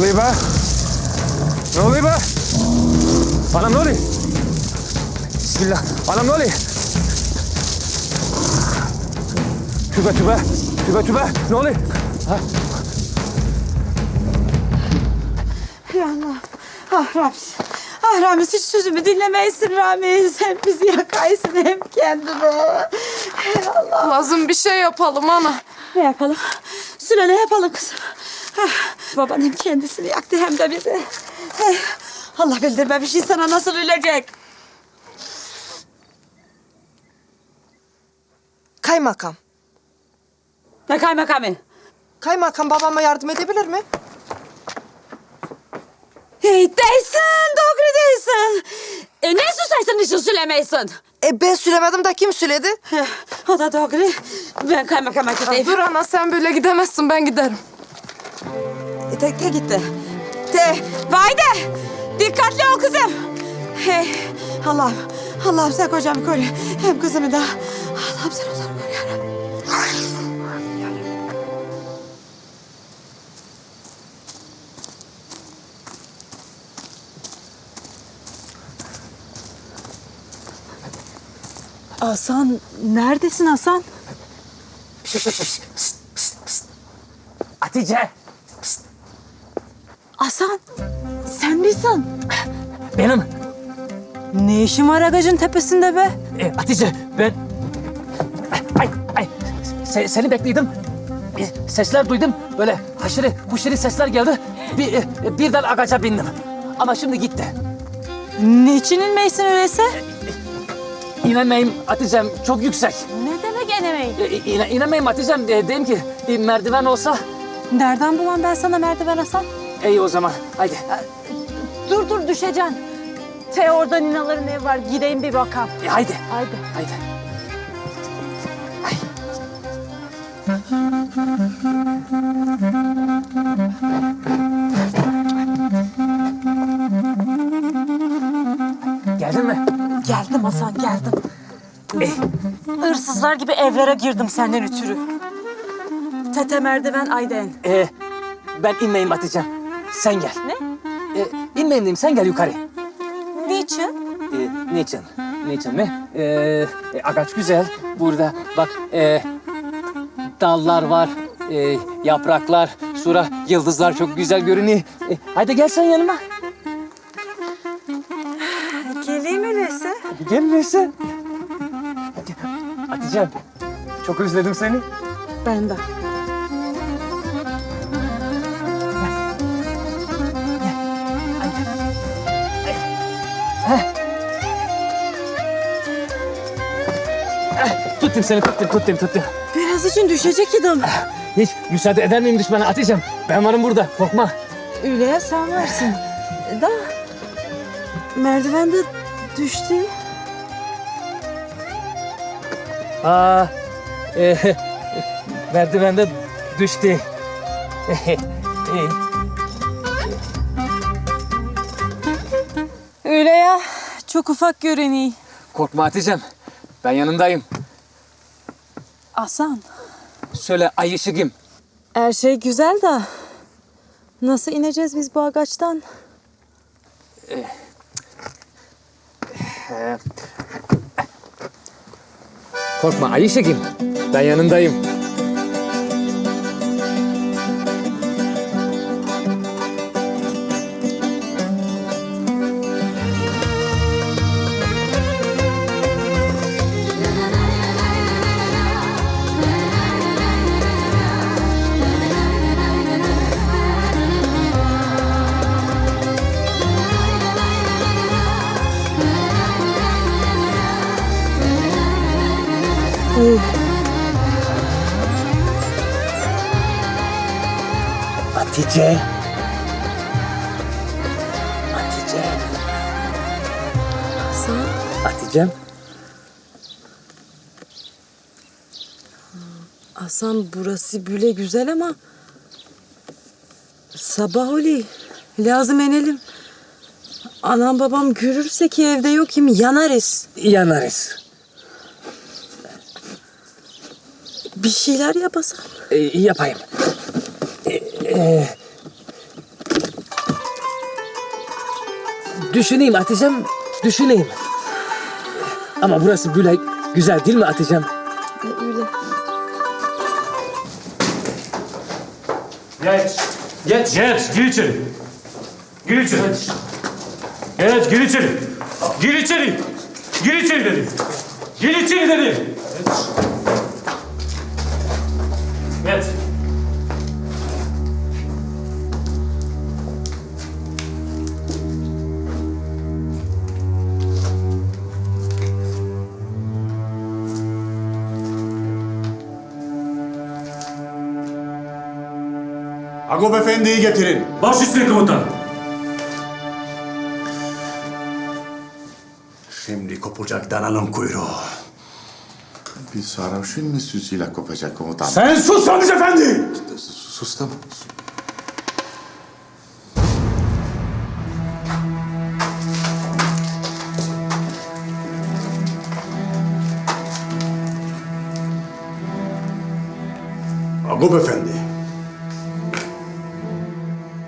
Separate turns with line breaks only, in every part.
oluyor be? Ne oluyor be? Anam ne oluyor? Bismillah. Anam ne oluyor? Tübe tübe. Tübe tübe. Ne oluyor? Ha?
Ya Allah. Ah Ramiz. Ah Ramiz hiç sözümü dinlemeysin Ramiz. Hem bizi yakaysın hem kendini. Hey Allah.
Lazım bir şey yapalım ana.
Ne yapalım? Süle ne yapalım kızım? Ah, baban hem kendisini yaktı hem de bizi. Hey, Allah bildirmemiş insana nasıl ölecek.
Kaymakam.
Ne kaymakamı?
Kaymakam babama yardım edebilir mi?
Hey değilsin, doğru değilsin. E ne susaysın niçin söylemeysin?
E ben söylemedim de kim söyledi?
Heh, O da doğru. Ben kaymakama gideyim.
Dur ana sen böyle gidemezsin ben giderim.
E, Tekke gitti. Te, vay de. Dikkatli ol kızım. Hey, Allah'ım. Allah'ım sen kocamı koru. Hem kızımı da. Allah'ım sen onları koru. Hasan, neredesin Hasan?
Hatice.
Hasan, sen misin?
Benim.
Ne işin var agacın tepesinde be?
E, Hatice ben... Ay ay. Se- seni bekliyordum. E, Sesler duydum. Böyle haşırı huşiri sesler geldi. Bir, e, birden agaca bindim. Ama şimdi gitti.
Niçin inmeysin öyleyse?
İnemeyim Hatice'm çok yüksek.
Ne demek enemeyin?
E, ine, inemeyim Hatice'm. E, dedim ki bir merdiven olsa.
Nereden bulan ben sana merdiven Hasan?
İyi o zaman. Haydi.
Dur dur düşeceksin. Te orada ninaların evi var. Gideyim bir bakalım.
E, haydi.
Haydi.
Haydi. Geldin mi?
Geldim Hasan geldim. Hırsızlar gibi evlere girdim senden ötürü. Tete merdiven Ayden.
Ee, ben inmeyeyim Hatice'm. Sen gel.
Ne?
Ee, inmeyeyim diyeyim, sen gel yukarı.
Niçin?
Ee, niçin? Niçin mi? Ee, e, ağaç güzel. Burada bak e, dallar var, e, yapraklar, sonra yıldızlar çok güzel görünüyor. E, hadi gel sen yanıma.
Geleyim öyleyse.
Gel Neyse. Hatice'm, çok özledim seni.
Ben de.
Tuttum seni, tuttum, tuttum, tuttum.
Biraz için düşecek idim.
Hiç müsaade eder miyim düşmana Hatice'm? Ben varım burada, korkma.
Öyle sen varsın. Da merdiven de düştü.
Aa, e, merdivende düştü.
Öyle ya. Çok ufak görünüyor.
Korkma Hatice'm. Ben yanındayım.
Hasan.
Söyle ay ışıkım.
Her şey güzel de nasıl ineceğiz biz bu ağaçtan?
Korkma ay ışıkım. Ben yanındayım. Hatice. Hatice.
Hasan.
Hatice'm.
Hasan burası böyle güzel ama sabah oli lazım enelim. Anam babam görürse ki evde yok kim yanarız.
Yanarız.
Bir şeyler yapasam.
Ee, yapayım. Ee, e, düşüneyim Hatice'm, düşüneyim. Ama burası böyle güzel değil mi Hatice'm?
Geç. Geç. Geç. Gir içeri. Gir içeri. Geç. Gir içeri. Gir içeri. Gir içeri dedim. Gir içeri dedim.
Agop Efendi'yi getirin.
Baş üstüne komutan.
Şimdi kopacak dananın kuyruğu.
Bir sarhoşun müsüsüyle kopacak komutan.
Sen sus Ramiz Efendi!
Sustum.
Agop Efendi.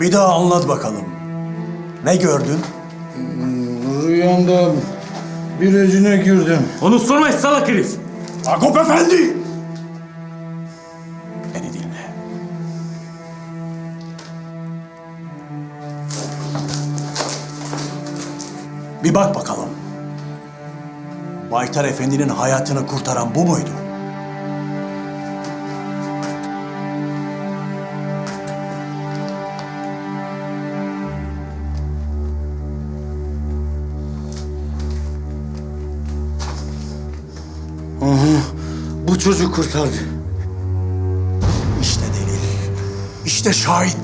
Bir daha anlat bakalım. Ne gördün?
Rüyamda bir özüne girdim.
Onu sorma salak herif.
Agop Efendi! Beni dinle. Bir bak bakalım. Baytar Efendi'nin hayatını kurtaran bu muydu?
Bu çocuk kurtardı.
İşte delil. İşte şahit.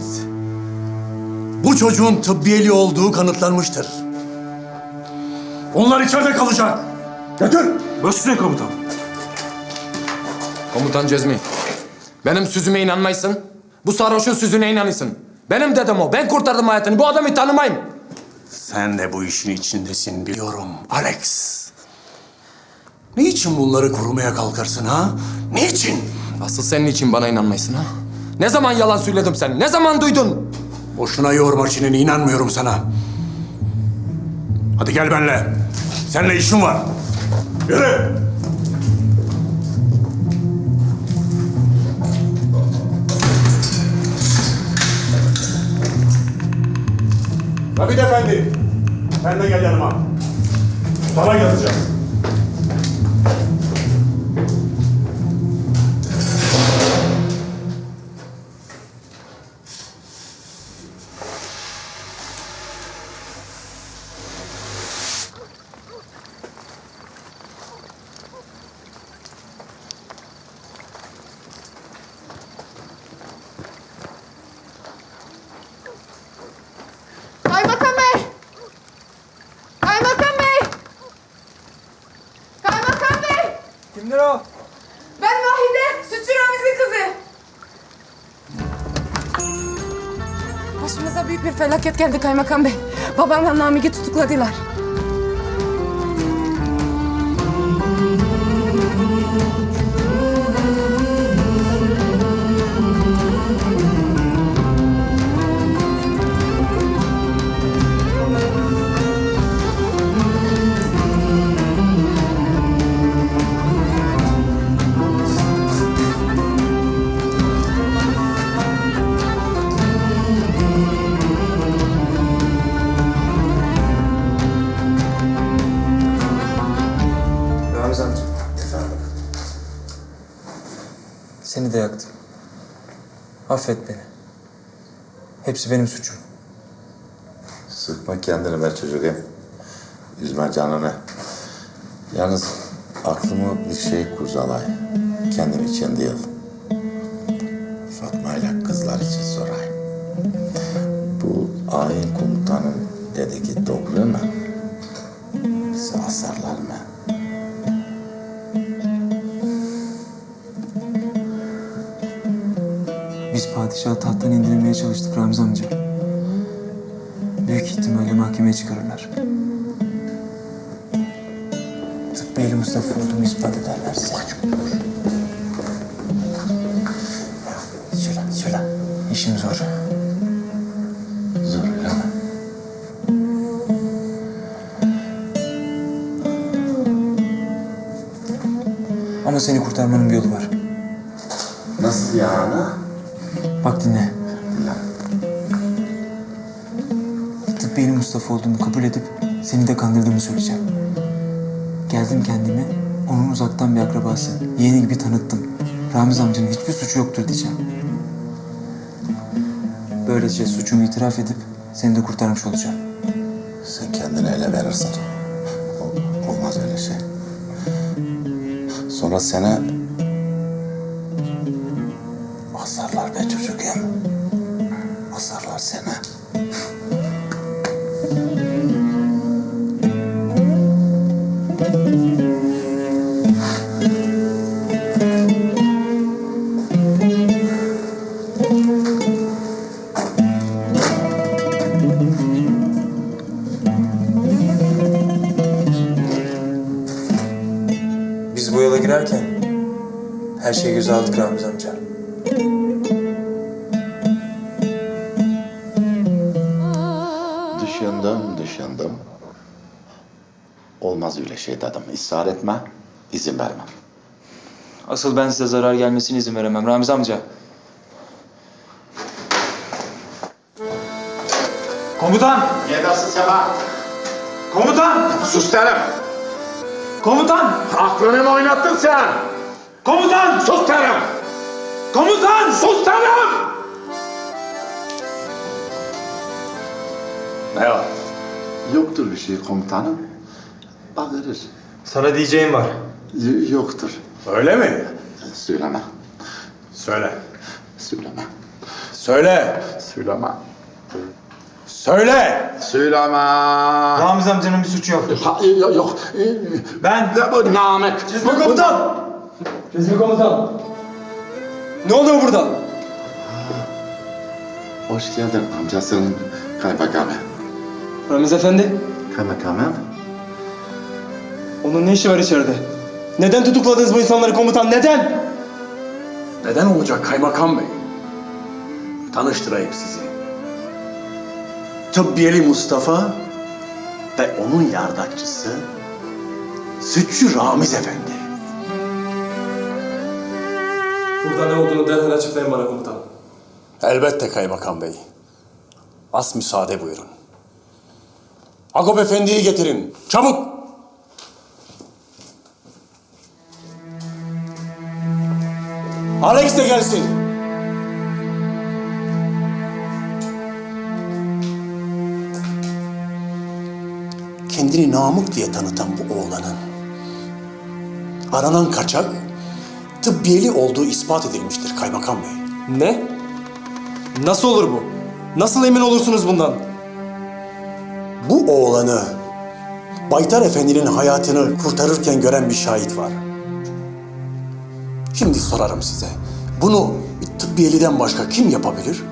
Bu çocuğun tıbbiyeli olduğu kanıtlanmıştır. Onlar içeride kalacak. Götür.
Baş üstüne komutan.
Komutan Cezmi. Benim sözüme inanmaysın. Bu sarhoşun sözüne inanırsın. Benim dedem o. Ben kurtardım hayatını. Bu adamı tanımayın.
Sen de bu işin içindesin biliyorum Alex. Niçin bunları korumaya kalkarsın ha? Niçin?
Asıl senin için bana inanmaysın ha? Ne zaman yalan söyledim sen? Ne zaman duydun?
Boşuna yorma çeneni inanmıyorum sana. Hadi gel benimle. Seninle işim var. Yürü. Rabit Efendi. Sen de gel yanıma. Sana yazacağım.
Kimdir o?
Ben Vahide, Sütçü kızı. Başımıza büyük bir felaket geldi Kaymakam Bey. Babamla Namik'i tutukladılar.
Affet beni. Hepsi benim suçum.
Sıkma kendini be çocuğum. Üzme canını. Yalnız aklımı bir şey kurcalay. Kendim için değil. Fatma ile kızlar için sorayım. Bu ayin komutanın dediği doğru mu? Bizi asarlar mı?
padişahı tahttan indirmeye çalıştık Ramiz amca. Büyük ihtimalle mahkemeye çıkarırlar. Tıpkı Beyli Mustafa olduğumu ispat ederlerse.
Söyle, söyle.
İşim zor.
Zor öyle? Ama
seni kurtarmanın bir yolu var.
Nasıl yani?
Bak dinle. Tıbbiyeli Mustafa olduğumu kabul edip seni de kandırdığımı söyleyeceğim. Geldim kendime, onun uzaktan bir akrabası, yeğeni gibi tanıttım. Ramiz amcanın hiçbir suçu yoktur diyeceğim. Böylece suçumu itiraf edip seni de kurtarmış olacağım.
Sen kendini ele verirsin. Ol- Olmaz öyle şey. Sonra seni
800 aldık Ramiz amca.
Düşündüm, düşündüm. Olmaz öyle şey dedim. İsrar etme, izin vermem.
Asıl ben size zarar gelmesine izin veremem Ramiz amca.
Komutan!
Yedası Sema.
Komutan!
Sus derim.
Komutan!
Aklını mı oynattın sen?
Komutan!
Sus derim.
Komutan!
Sus derim. Ne var? Yoktur bir şey komutanım. Bağırır.
Sana diyeceğim var.
Y- yoktur.
Öyle mi?
Söyleme.
Söyle.
Söyleme.
Söyle.
Söyleme.
Söyle.
Söyleme.
Ramiz amcanın bir suçu yoktur.
Ha, yok.
Ben...
Namek?
Resmi komutan! Resmi komutan! Ne oluyor burada?
Hoş geldin amcasının kaymakamı.
Ramiz efendi,
Kaymakamım?
onun ne işi var içeride? Neden tutukladınız bu insanları komutan, neden?
Neden olacak kaymakam bey? Tanıştırayım sizi. Tıbbiyeli Mustafa ve onun yardakçısı Sütçü Ramiz Efendi.
Burada ne olduğunu derhal açıklayın bana komutan.
Elbette kaymakam bey. Az müsaade buyurun. Agop Efendi'yi getirin. Çabuk! Alex de gelsin. Kendini Namık diye tanıtan bu oğlanın aranan kaçak tıbbiyeli olduğu ispat edilmiştir kaymakam bey.
Ne? Nasıl olur bu? Nasıl emin olursunuz bundan?
Bu oğlanı Baytar Efendi'nin hayatını kurtarırken gören bir şahit var. Şimdi sorarım size. Bunu bir tıbbiyeliden başka kim yapabilir?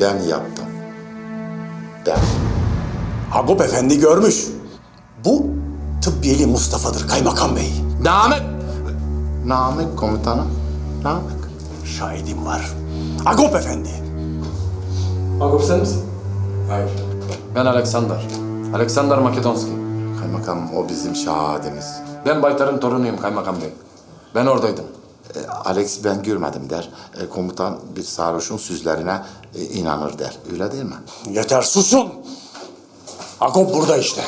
Ben yaptım. Ben.
Hagop Efendi görmüş. Bu tıbbiyeli Mustafa'dır kaymakam bey.
Namık!
Namık komutanım. Namık.
Şahidim var. Hagop Efendi.
Agop sen misin?
Hayır. Ben Alexander. Alexander Makedonski.
Kaymakam o bizim şahadimiz.
Ben Baytar'ın torunuyum kaymakam bey. Ben oradaydım.
E, Alex ben görmedim der. E, komutan bir sarhoşun sözlerine e, inanır der. Öyle değil mi?
Yeter susun. Hagop burada işte.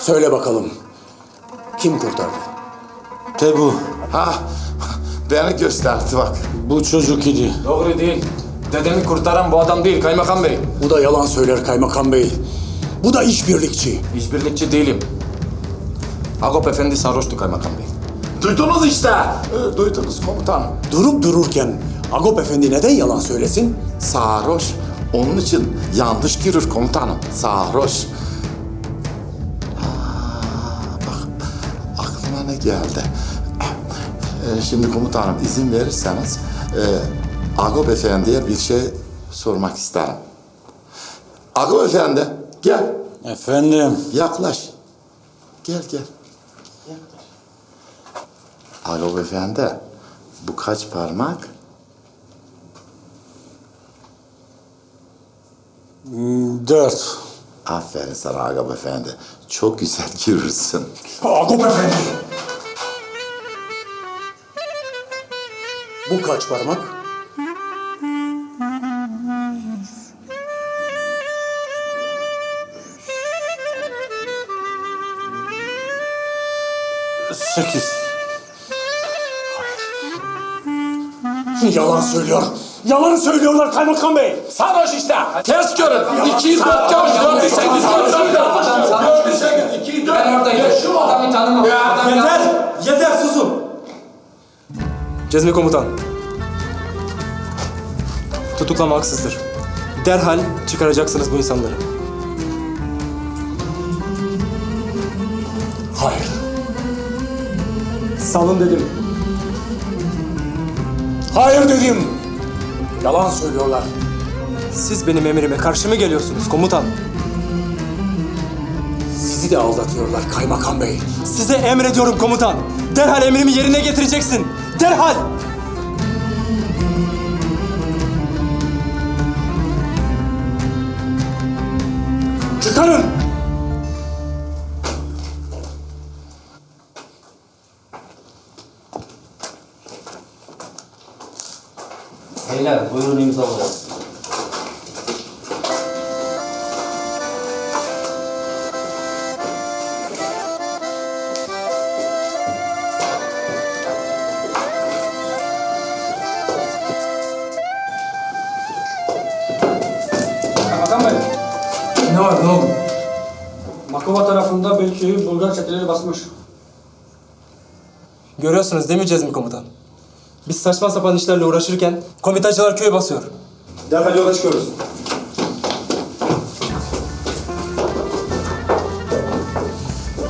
Söyle bakalım. Kim kurtardı?
Tebu.
Ha, beni gösterdi bak.
Bu çocuk idi.
Doğru değil. Dedemi kurtaran bu adam değil kaymakam bey.
Bu da yalan söyler kaymakam bey. Bu da işbirlikçi.
İşbirlikçi değilim. Agop Efendi sarhoştu kaymakam bey.
Duydunuz işte. E, duydunuz komutan.
Durup dururken Agop Efendi neden yalan söylesin?
Sarhoş. Onun için yanlış görür komutanım. Sarhoş. Aklıma ne geldi. E, şimdi komutanım izin verirseniz e, Agop Efendi'ye bir şey sormak isterim. Agop Efendi gel.
Efendim.
Yaklaş. Gel gel. Yaklaş. Agop Efendi bu kaç parmak?
Dört.
Aferin sana Agop Efendi. Çok güzel girirsin.
Agop Efendi! Bu kaç parmak? Sekiz. Yalan söylüyor. Yalan söylüyorlar kaymakam bey.
Sarhoş işte. Ters görün. 200 dört görün. 408 görün. Ben oradaydım. Adamı tanımam.
Yeter! Yeter susun! Cezmi komutan. Tutuklama haksızdır. Derhal çıkaracaksınız bu insanları.
Hayır.
Salın dedim.
Hayır dedim. Yalan söylüyorlar.
Siz benim emrime karşı mı geliyorsunuz komutan?
Sizi de aldatıyorlar kaymakam bey.
Size emrediyorum komutan. Derhal emrimi yerine getireceksin. Derhal!
Çıkarın!
Beyler buyurun imzalayın.
Belköy'ü Bulgar çeteleri basmış. Görüyorsunuz değil mi komutan? Biz saçma sapan işlerle uğraşırken komitacılar köyü basıyor. Derhal yola çıkıyoruz.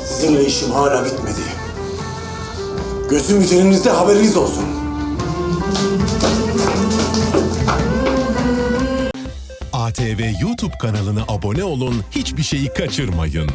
Sizinle işim hala bitmedi. Gözüm üzerinizde haberiniz olsun.
ATV YouTube kanalına abone olun, hiçbir şeyi kaçırmayın.